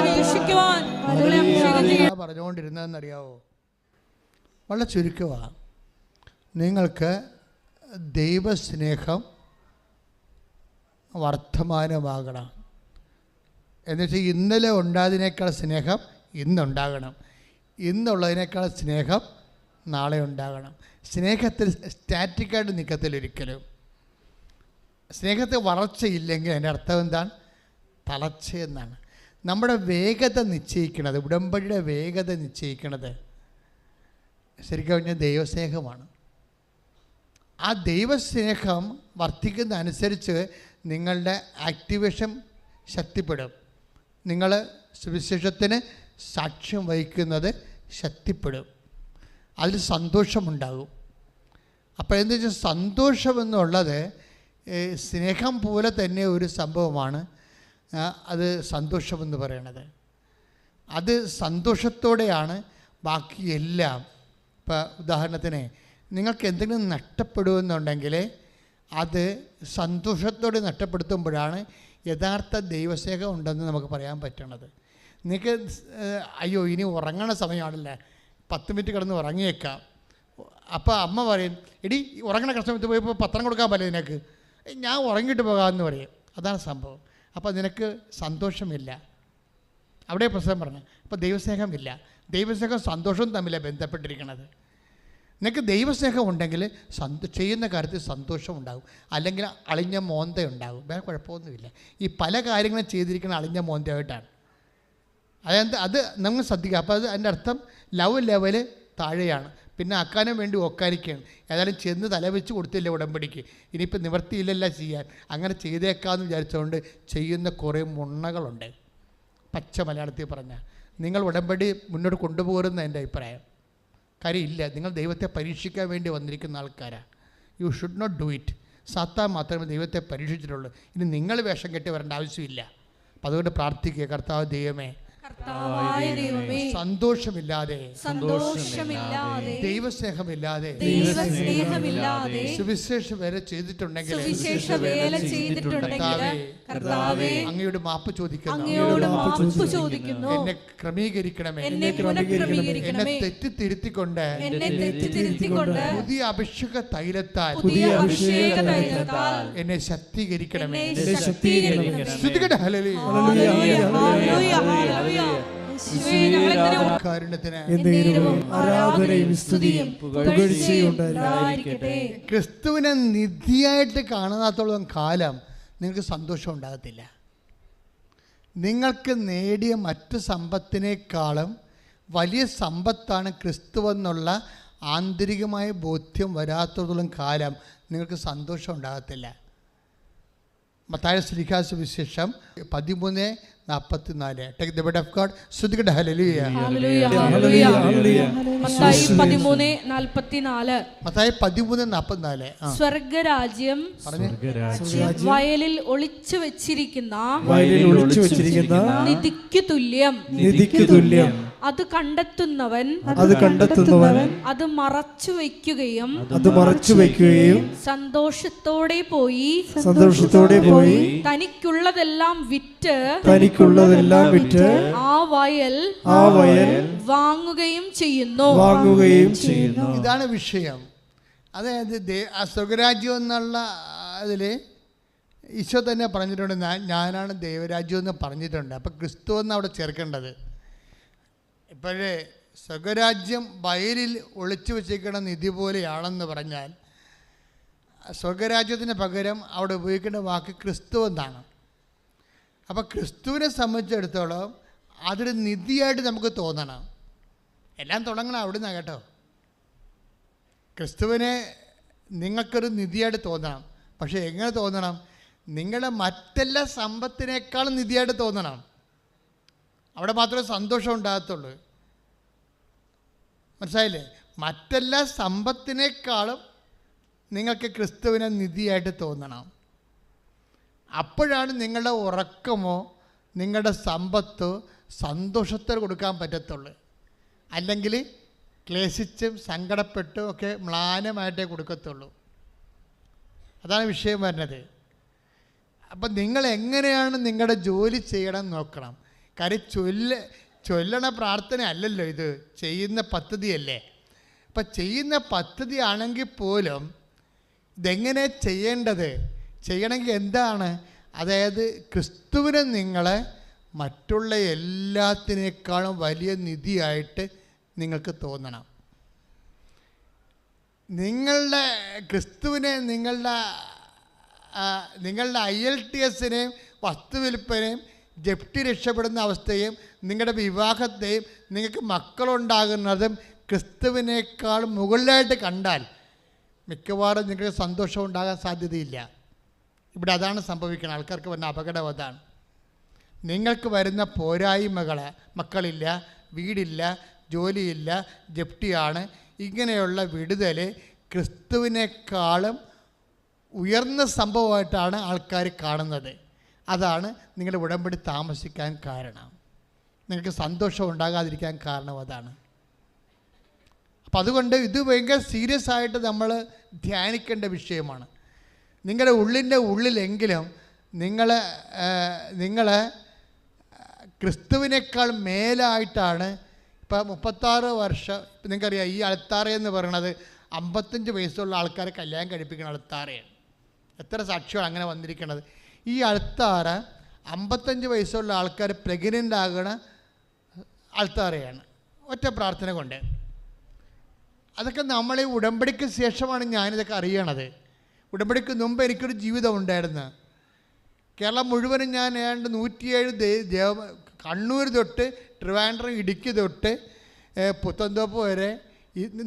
വീക്ഷിക്കുവാൻ പറഞ്ഞുകൊണ്ടിരുന്നതെന്നറിയാവോ? വളരെ ചുരുക്കമാണ് നിങ്ങൾക്ക് ദൈവസ്നേഹം വർത്തമാനമാകണം. എന്നുവെച്ചാൽ ഇന്നലെ ഉണ്ടായതിനേക്കാൾ സ്നേഹം ഇന്നുണ്ടാകണം. ഇന്നുള്ളതിനേക്കാൾ സ്നേഹം നാളെ ഉണ്ടാകണം. സ്നേഹത്തിൽ സ്റ്റാറ്റിക്കായിട്ട് നിൽക്കത്തില്ല ഒരിക്കലും. സ്നേഹത്തിൽ വളർച്ചയില്ലെങ്കിൽ അതിന്റെ അർത്ഥം എന്താണ്? തളർച്ച എന്നാണ്. നമ്മുടെ വേഗത നിശ്ചയിക്കണത് ഉടമ്പടിയുടെ വേഗത നിശ്ചയിക്കണത് ശരിക്കും പറഞ്ഞാൽ ദൈവസ്നേഹമാണ്. ആ ദൈവസ്നേഹം വർദ്ധിക്കുന്ന അനുസരിച്ച് നിങ്ങളുടെ ആക്ടിവേഷൻ ശക്തിപ്പെടും. നിങ്ങൾ സുവിശേഷത്തിന് സാക്ഷ്യം വഹിക്കുന്നത് ശക്തിപ്പെടും. അതിൽ സന്തോഷമുണ്ടാകും. അപ്പോൾ എന്താ വെച്ചാൽ സന്തോഷമെന്നുള്ളത് സ്നേഹം പോലെ തന്നെ ഒരു സംഭവമാണ്. അത് സന്തോഷമെന്ന് പറയണത്. അത് സന്തോഷത്തോടെയാണ് ബാക്കി എല്ലാം. ഇപ്പോൾ ഉദാഹരണത്തിന് നിങ്ങൾക്ക് എന്തെങ്കിലും നഷ്ടപ്പെടുമെന്നുണ്ടെങ്കിൽ അത് സന്തോഷത്തോടെ നഷ്ടപ്പെടുത്തുമ്പോഴാണ് യഥാർത്ഥ ദൈവസ്നേഹം ഉണ്ടെന്ന് നമുക്ക് പറയാൻ പറ്റണത്. നിങ്ങൾക്ക് അയ്യോ ഇനി ഉറങ്ങണ സമയമാണല്ലേ. പത്ത് മിനിറ്റ് കിടന്ന് ഉറങ്ങിയേക്കാം. അപ്പോൾ അമ്മ പറയും എടി ഉറങ്ങണ സമയത്ത് പോയപ്പോൾ പത്രം കൊടുക്കാൻ പറ്റില്ല നിനക്ക്. "ഏയ്, ഞാൻ ഉറങ്ങിയിട്ട് പോകാമെന്ന് പറയും. അതാണ് സംഭവം. അപ്പോൾ നിനക്ക് സന്തോഷമില്ല. അവിടെ പ്രശ്നം പറഞ്ഞു. അപ്പോൾ ദൈവസ്നേഹമില്ല. ദൈവസ്നേഹം സന്തോഷവും തമ്മിലാണ് ബന്ധപ്പെട്ടിരിക്കുന്നത് നിനക്ക് ദൈവസ്നേഹം ഉണ്ടെങ്കിൽ സന്തോ ചെയ്യുന്ന കാര്യത്തിൽ സന്തോഷം ഉണ്ടാകും അല്ലെങ്കിൽ അളിഞ്ഞ മോന്ത ഉണ്ടാകും വേറെ കുഴപ്പമൊന്നുമില്ല. ഈ പല കാര്യങ്ങളും ചെയ്തിരിക്കുന്ന അളിഞ്ഞ മോന്തയായിട്ടാണ്. അതായത് അത് നമ്മൾ ശ്രദ്ധിക്കുക. അപ്പോൾ അത് അതിന്റെ അർത്ഥം ലവ് ലെവൽ താഴെയാണ്. പിന്നെ അക്കാനും വേണ്ടി ഒക്കാനിക്കുകയാണ്. ഏതായാലും ചെന്ന് തലവെച്ച് കൊടുത്തില്ല ഉടമ്പടിക്ക്. ഇനിയിപ്പോൾ നിവർത്തിയില്ലല്ല ചെയ്യാൻ. അങ്ങനെ ചെയ്തേക്കാമെന്ന് വിചാരിച്ചുകൊണ്ട് ചെയ്യുന്ന കുറേ മുണ്ണകളുണ്ട്. പച്ച മലയാളത്തിൽ പറഞ്ഞാൽ. നിങ്ങൾ ഉടമ്പടി മുന്നോട്ട് കൊണ്ടുപോകരുന്ന എന്റെ അഭിപ്രായം. കാര്യം ഇല്ല നിങ്ങൾ ദൈവത്തെ പരീക്ഷിക്കാൻ വേണ്ടി വന്നിരിക്കുന്ന ആൾക്കാരാണ് you should not do it സാത്താൻ മാത്രമേ ദൈവത്തെ പരീക്ഷിച്ചിട്ടുള്ളൂ. ഇനി നിങ്ങൾ വേഷം കെട്ടി വരേണ്ട ആവശ്യമില്ല. അപ്പം അതുകൊണ്ട് പ്രാർത്ഥിക്കുക. കർത്താവ് ദൈവമേ സന്തോഷമില്ലാതെ സന്തോഷമില്ലാതെ ദൈവസ്നേഹമില്ലാതെ ദൈവസ്നേഹമില്ലാതെ സുവിശേഷം വേല ചെയ്തിട്ടുണ്ടെങ്കിൽ സുവിശേഷ വേല ചെയ്തിട്ടുണ്ടെങ്കിൽ കർത്താവേ അങ്ങയോട് മാപ്പ് ചോദിക്കുന്നു. അങ്ങയോട് മാപ്പ് ചോദിക്കുന്നു. എന്നെ ക്രമീകരിക്കണമേ. എന്നെ എന്നെ പുനഃക്രമീകരിക്കണമേ തെറ്റിത്തിരുത്തിക്കൊണ്ട് എന്നെ പുതിയ അഭിഷേക തൈലത്താൽ പുതിയ അഭിഷേക തൈലത്താൽ എന്നെ ശക്തീകരിക്കണമേ. എന്നെ ശക്തീകരിക്കണമേ. ശ്രുതികട ഹല്ലേലൂയ. ഹല്ലേലൂയ, ഹല്ലേലൂയ, ക്രിസ്തുവിനെ നിധിയായിട്ട് കാണാത്തോളം കാലം നിങ്ങൾക്ക് സന്തോഷം ഉണ്ടാകത്തില്ല. നിങ്ങൾക്ക് നേടിയ മറ്റു സമ്പത്തിനേക്കാളും വലിയ സമ്പത്താണ് ക്രിസ്തുവെന്നുള്ള ആന്തരികമായ ബോധ്യം വരാത്തതോളം കാലം നിങ്ങൾക്ക് സന്തോഷം ഉണ്ടാകത്തില്ല. മത്തായ ശ്രീകാശ വിശേഷം പതിമൂന്ന് നാൽപ്പത്തി നാല് take the bed of God ശ്രുതികട hallelujah. Mathai പതിമൂന്ന് നാൽപ്പത്തിനാല്. മത്തായി പതിമൂന്ന് നാൽപ്പത്തിനാല് സ്വർഗരാജ്യം വയലിൽ ഒളിച്ചു വെച്ചിരിക്കുന്ന വയലിൽ ഒളിച്ചു വെച്ചിരിക്കുന്ന നിധിക്ക് തുല്യം. നിധിക്ക് തുല്യം. അത് കണ്ടെത്തുന്നവൻ അത് കണ്ടെത്തുന്നവൻ അത് മറച്ചു വയ്ക്കുകയും അത് മറച്ചു വയ്ക്കുകയും സന്തോഷത്തോടെ പോയി. സന്തോഷത്തോടെ പോയി. തനിക്കുള്ളതെല്ലാം വിറ്റ് തനിക്കുള്ളതെല്ലാം വിറ്റ് ആ വയൽ ആ വയൽ വാങ്ങുകയും ചെയ്യുന്നു. വാങ്ങുകയും ചെയ്യുന്നു. ഇതാണ് വിഷയം. അതായത് സ്വർഗരാജ്യം എന്നുള്ള അതിൽ ഈശോ തന്നെ പറഞ്ഞിട്ടുണ്ട്. ഞാൻ ഞാനാണ് ദൈവരാജ്യം എന്ന് പറഞ്ഞിട്ടുണ്ട്. അപ്പം ക്രിസ്തു എന്ന് അവിടെ ചേർക്കേണ്ടത്? ഇപ്പോഴേ സ്വർഗരാജ്യം വയലിൽ ഒളിച്ചു വെച്ചിരിക്കുന്ന നിധി പോലെയാണെന്ന് പറഞ്ഞാൽ സ്വർഗരാജ്യത്തിന് പകരം അവിടെ ഉപയോഗിക്കേണ്ട വാക്ക് ക്രിസ്തു എന്നാണ്. അപ്പോൾ ക്രിസ്തുവിനെ സംബന്ധിച്ചിടത്തോളം അതൊരു നിധിയായിട്ട് നമുക്ക് തോന്നണം. എല്ലാം തുടങ്ങണം അവിടെ നിന്നാണ് കേട്ടോ. ക്രിസ്തുവിനെ നിങ്ങൾക്കൊരു നിധിയായിട്ട് തോന്നണം. പക്ഷേ എങ്ങനെ തോന്നണം? നിങ്ങളുടെ മറ്റെല്ലാ സമ്പത്തിനേക്കാളും നിധിയായിട്ട് തോന്നണം. അവിടെ മാത്രമേ സന്തോഷം ഉണ്ടാകത്തുള്ളൂ. മനസ്സിലായില്ലേ? മറ്റെല്ലാ സമ്പത്തിനേക്കാളും നിങ്ങൾക്ക് ക്രിസ്തുവിനെ നിധിയായിട്ട് തോന്നണം. അപ്പോഴാണ് നിങ്ങളുടെ ഉറക്കമോ നിങ്ങളുടെ സമ്പത്തോ സന്തോഷത്തിൽ കൊടുക്കാൻ പറ്റത്തുള്ളൂ. അല്ലെങ്കിൽ ക്ലേശിച്ചും സങ്കടപ്പെട്ടും ഒക്കെ മ്ലാനമായിട്ടേ കൊടുക്കത്തുള്ളൂ. അതാണ് വിഷയം വരുന്നത്. അപ്പം നിങ്ങൾ എങ്ങനെയാണ് നിങ്ങളുടെ ജോലി ചെയ്യണം നോക്കണം. കാര്യം ചൊല്ല ചൊല്ലണ പ്രാർത്ഥന അല്ലല്ലോ ഇത്. ചെയ്യുന്ന പദ്ധതിയല്ലേ. അപ്പം ചെയ്യുന്ന പദ്ധതി ആണെങ്കിൽ പോലും ഇതെങ്ങനെ ചെയ്യേണ്ടത്? ചെയ്യണമെങ്കിൽ എന്താണ്? അതായത് ക്രിസ്തുവിനെ നിങ്ങളെ മറ്റുള്ള എല്ലാത്തിനേക്കാളും വലിയ നിധിയായിട്ട് നിങ്ങൾക്ക് തോന്നണം. നിങ്ങളുടെ ക്രിസ്തുവിനെ നിങ്ങളുടെ നിങ്ങളുടെ ഐ എൽ ടി എസിനെയും വസ്തുവിൽപ്പനയും ജപ്തി രക്ഷപ്പെടുന്ന അവസ്ഥയും നിങ്ങളുടെ വിവാഹത്തെയും നിങ്ങൾക്ക് മക്കളുണ്ടാകുന്നതും ക്രിസ്തുവിനേക്കാൾ മുകളിലായിട്ട് കണ്ടാൽ മിക്കവാറും നിങ്ങൾക്ക് സന്തോഷം ഉണ്ടാകാൻ സാധ്യതയില്ല. ഇവിടെ അതാണ് സംഭവിക്കുന്നത് ആൾക്കാർക്ക് വരുന്ന അപകടം അതാണ്. നിങ്ങൾക്ക് വരുന്ന പോരായ്മകൾ മക്കളില്ല വീടില്ല ജോലിയില്ല ജപ്തിയാണ്. ഇങ്ങനെയുള്ള വിടുതൽ ക്രിസ്തുവിനേക്കാളും ഉയർന്ന സംഭവമായിട്ടാണ് ആൾക്കാർ കാണുന്നത്. അതാണ് നിങ്ങളുടെ ഉടമ്പടി താമസിക്കാൻ കാരണം. നിങ്ങൾക്ക് സന്തോഷം ഉണ്ടാകാതിരിക്കാൻ കാരണം അതാണ്. അപ്പം അതുകൊണ്ട് ഇത് ഭയങ്കര സീരിയസ് ആയിട്ട് നമ്മൾ ധ്യാനിക്കേണ്ട വിഷയമാണ്. നിങ്ങളുടെ ഉള്ളിന്റെ ഉള്ളിലെങ്കിലും നിങ്ങൾ നിങ്ങൾ ക്രിസ്തുവിനേക്കാൾ മേലായിട്ടാണ് ഇപ്പം മുപ്പത്താറ് വർഷം ഇപ്പം നിങ്ങൾക്കറിയാം ഈ അൾത്താറ എന്ന് പറയുന്നത് അമ്പത്തഞ്ച് വയസ്സുള്ള ആൾക്കാരെ കല്യാണം കഴിപ്പിക്കുന്ന അൾത്താറയാണ് എത്ര സാക്ഷിയാണ് അങ്ങനെ വന്നിരിക്കുന്നത് ഈ അൾത്താറ അമ്പത്തഞ്ച് വയസ്സുള്ള ആൾക്കാർ പ്രഗ്നന്റ് ആകണ അൾത്താറയാണ്. ഒറ്റ പ്രാർത്ഥന കൊണ്ട്. അതൊക്കെ നമ്മളെ ഉടമ്പടിക്ക് ശേഷമാണ് ഞാനിതൊക്കെ അറിയണത്. ഉടമ്പടിക്ക് മുമ്പ് എനിക്കൊരു ജീവിതം ഉണ്ടായിരുന്നു. കേരളം മുഴുവനും ഞാൻ ഏതാണ്ട് നൂറ്റിയേഴ് ദേവ കണ്ണൂർ തൊട്ട് ട്രിവാൻഡ്രം ഇടുക്കി തൊട്ട് പുത്തന്തോപ്പ് വരെ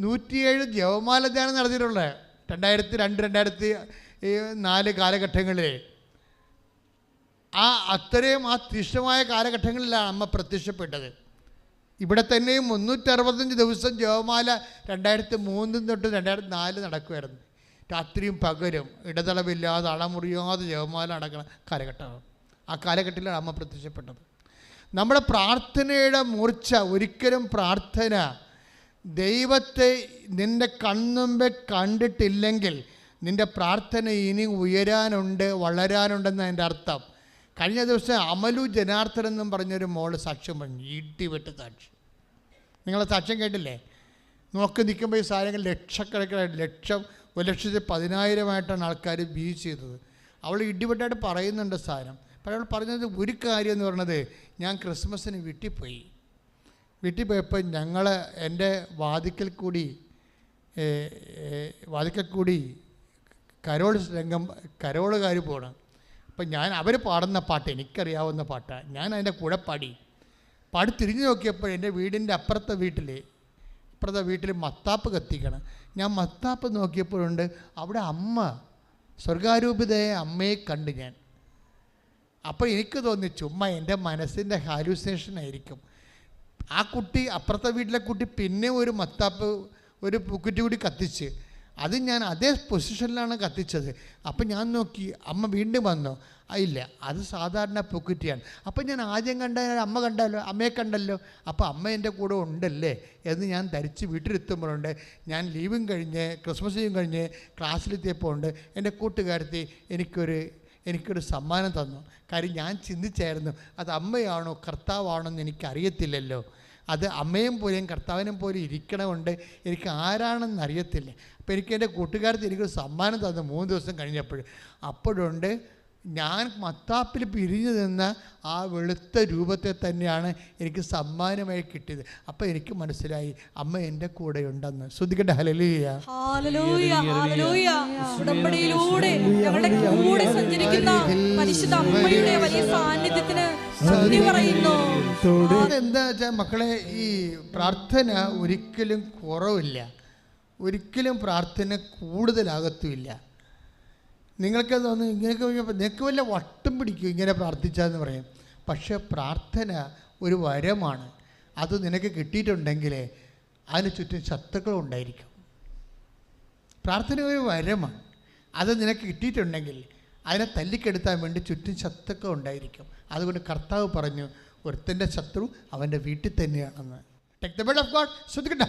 നൂറ്റിയേഴ് ജവമാല ധ്യാനം നടത്തിയിട്ടുള്ളത് രണ്ടായിരത്തി രണ്ട് രണ്ടായിരത്തി നാല് കാലഘട്ടങ്ങളിൽ ആ അത്രയും ആ തീഷ്ണമായ കാലഘട്ടങ്ങളിലാണ് അമ്മ പ്രത്യക്ഷപ്പെട്ടത്. ഇവിടെ തന്നെയും മുന്നൂറ്ററുപത്തഞ്ച് ദിവസം ജവമാല രണ്ടായിരത്തി മൂന്നിൽ തൊട്ട് രണ്ടായിരത്തി നാല് നടക്കുമായിരുന്നു രാത്രിയും പകലും ഇടതളവില്ലാതെ അളമുറിയാതെ ജപമാല അടക്കണ കാലഘട്ടമാണ്. ആ കാലഘട്ടത്തിലാണ് അമ്മ പ്രത്യക്ഷപ്പെട്ടത്. നമ്മുടെ പ്രാർത്ഥനയുടെ മൂർച്ച ഒരിക്കലും പ്രാർത്ഥന ദൈവത്തെ നിന്റെ കൺമുമ്പെ കണ്ടിട്ടില്ലെങ്കിൽ നിന്റെ പ്രാർത്ഥന ഇനി ഉയരാനുണ്ട് വളരാനുണ്ടെന്ന് അതിന്റെ അർത്ഥം. കഴിഞ്ഞ ദിവസം അമലു ജനാർദ്ദൻ എന്നും പറഞ്ഞൊരു മോൾ സാക്ഷ്യം പറഞ്ഞു ഇടിവെട്ട് സാക്ഷി നിങ്ങളെ സാക്ഷ്യം കേട്ടില്ലേ? നോക്കി നിൽക്കുമ്പോൾ ഈ സാധനങ്ങൾ ലക്ഷക്കണക്കിന് ലക്ഷം ഒരു ലക്ഷത്തി പതിനായിരമായിട്ടാണ് ആൾക്കാർ ബിഹേവ് ചെയ്തത്. അവൾ ഇടിപെട്ടായിട്ട് പറയുന്നുണ്ട് സാധനം പക്ഷേ അവൾ പറഞ്ഞത് ഒരു കാര്യം എന്ന് പറഞ്ഞത് ഞാൻ ക്രിസ്മസിന് വീട്ടിൽ പോയി വീട്ടിൽ പോയപ്പോൾ ഞങ്ങൾ എന്റെ വാതിക്കൽ കൂടി വാതിക്കൽ കൂടി കരോൾ രംഗം കരോളുകാർ പോകണം അപ്പം ഞാൻ അവർ പാടുന്ന പാട്ട് എനിക്കറിയാവുന്ന പാട്ടാണ് ഞാൻ അതിന്റെ കൂടെ പാടി. പാടി തിരിഞ്ഞു നോക്കിയപ്പോൾ എന്റെ വീടിന്റെ അപ്പുറത്തെ വീട്ടിൽ അപ്പുറത്തെ വീട്ടിൽ മത്താപ്പ് കത്തിക്കണം. ഞാൻ മത്താപ്പ് നോക്കിയപ്പോഴുണ്ട് അവിടെ അമ്മ സ്വർഗാരൂപിതയായ അമ്മയെ കണ്ട് ഞാൻ. അപ്പോൾ എനിക്ക് തോന്നി ചുമ്മാ എന്റെ മനസ്സിന്റെ ഹാലൂസിനേഷൻ ആയിരിക്കും. ആ കുട്ടി അപ്പുറത്തെ വീട്ടിലെ കുട്ടി പിന്നെ ഒരു മത്താപ്പ് ഒരു പൂക്കുറ്റി കൂടി കത്തിച്ച് അത് ഞാൻ അതേ പൊസിഷനിലാണ് കത്തിച്ചത്. അപ്പം ഞാൻ നോക്കി അമ്മ വീണ്ടും വന്നോ. ഇല്ല അത് സാധാരണ പൊക്കുറ്റിയാണ്. അപ്പം ഞാൻ ആദ്യം കണ്ട അമ്മ കണ്ടല്ലോ അമ്മയെ കണ്ടല്ലോ. അപ്പോൾ അമ്മ എന്റെ കൂടെ ഉണ്ടല്ലേ എന്ന് ഞാൻ ധരിച്ച് വീട്ടിലെത്തുമ്പോഴുണ്ട്. ഞാൻ ലീവും കഴിഞ്ഞ് ക്രിസ്മസ് ലീവും കഴിഞ്ഞ് ക്ലാസ്സിലെത്തിയപ്പോൾ ഉണ്ട്. എന്റെ കൂട്ടുകാരത്തി എനിക്കൊരു എനിക്കൊരു സമ്മാനം തന്നു. കാര്യം ഞാൻ ചിന്തിച്ചായിരുന്നു അത് അമ്മയാണോ കർത്താവാണോ എന്ന് എനിക്കറിയത്തില്ലല്ലോ. അത് അമ്മയും പോലെയും കർത്താവിനും പോലും ഇരിക്കണമുണ്ട് എനിക്ക് ആരാണെന്ന് അറിയത്തില്ല. അപ്പോൾ എനിക്ക് എന്റെ കൂട്ടുകാരത്തിൽ എനിക്കൊരു സമ്മാനം തന്നു മൂന്ന് ദിവസം കഴിഞ്ഞപ്പോൾ. അപ്പോഴുണ്ട് ഞാൻ മത്താപ്പിൽ പിരിഞ്ഞു നിന്ന ആ വെളുത്ത രൂപത്തെ തന്നെയാണ് എനിക്ക് സമ്മാനമായി കിട്ടിയത്. അപ്പോൾ എനിക്ക് മനസ്സിലായി അമ്മ എന്റെ കൂടെ ഉണ്ടെന്ന്. ശ്രദ്ധിക്കട്ടെ ഹലലൂയ ഉടമ്പടിയിലൂടെ ഞങ്ങളുടെ കൂടെ സഞ്ചരിക്കുന്ന പരിശുദ്ധ അമ്മയുടെ വലിയ സാന്നിധ്യത്തിന് അതെന്താ വെച്ചാൽ മക്കളെ ഈ പ്രാർത്ഥന ഒരിക്കലും കുറവില്ല. ഒരിക്കലും പ്രാർത്ഥന കൂടുതലാകത്തുമില്ല. നിങ്ങൾക്ക് തോന്നുന്നു ഇങ്ങനെയൊക്കെ നിങ്ങൾക്ക് വല്ല വട്ടം പിടിക്കും ഇങ്ങനെ പ്രാർത്ഥിച്ചാന്ന് പറയും പക്ഷെ പ്രാർത്ഥന ഒരു വരമാണ്. അത് നിനക്ക് കിട്ടിയിട്ടുണ്ടെങ്കിൽ അതിന് ചുറ്റും ശത്രുക്കൾ ഉണ്ടായിരിക്കും. പ്രാർത്ഥന ഒരു വരമാണ്. അത് നിനക്ക് കിട്ടിയിട്ടുണ്ടെങ്കിൽ അതിനെ തല്ലിക്കെടുത്താൻ വേണ്ടി ചുറ്റും ശത്രുക്കൾ ഉണ്ടായിരിക്കും. അതുകൊണ്ട് കർത്താവ് പറഞ്ഞു ഒരുത്തന്റെ ശത്രു അവന്റെ വീട്ടിൽ തന്നെയാണെന്ന്. Take the bed of God ശ്രദ്ധിക്കട്ടെ